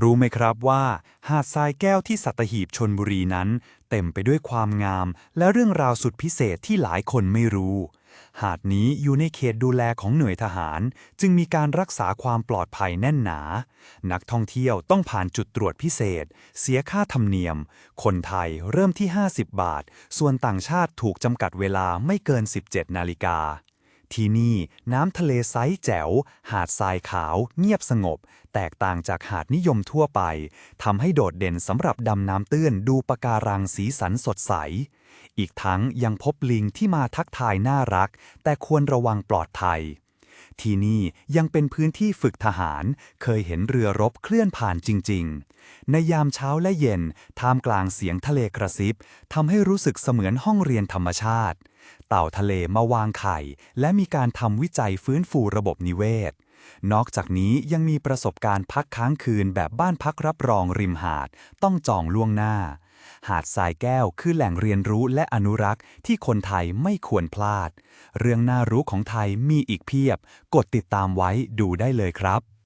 รู้ไหมครับว่า หาดทรายแก้วที่สัตหีบชนบุรีนั้น เต็มไปด้วยความงาม และเรื่องราวสุดพิเศษที่หลายคนไม่รู้ หาดนี้อยู่ในเขตดูแลของหน่วยทหาร จึงมีการรักษาความปลอดภัยแน่นหนา นักท่องเที่ยวต้องผ่านจุดตรวจพิเศษ เสียค่าธรรมเนียม คนไทยเริ่มที่ 50 บาท ส่วนต่างชาติถูกจำกัดเวลาไม่เกิน 17 นาฬิกา ที่นี่น้ำทะเลไซส์แจ๋ว หาดทรายขาว เงียบสงบ แตกต่างจากหาดนิยมทั่วไปทำให้โดดเด่นสำหรับดำน้ำตื้นดูปะการังสีสันสดใส อีกทั้งยังพบลิงที่มาทักทายน่ารัก แต่ควรระวังปลอดภัย ที่นี่ยังเป็นพื้นที่ฝึกทหาร เคยเห็นเรือรบเคลื่อนผ่านจริง ๆ ในยามเช้าและเย็น ท่ามกลางเสียงทะเลกระซิบทำให้รู้สึกเสมือนห้องเรียนธรรมชาติ เต่าทะเลมาวางไข่ และมีการทำวิจัยฟื้นฟูระบบนิเวศนอกจากนี้ยังมีประสบการณ์พักค้างคืนแบบบ้านพักรับรองริมหาด ต้องจองล่วงหน้า หาดทรายแก้วคือแหล่งเรียนรู้และอนุรักษ์ที่คนไทยไม่ควรพลาด เรื่องน่ารู้ของไทยมีอีกเพียบ กดติดตามไว้ดูได้เลยครับ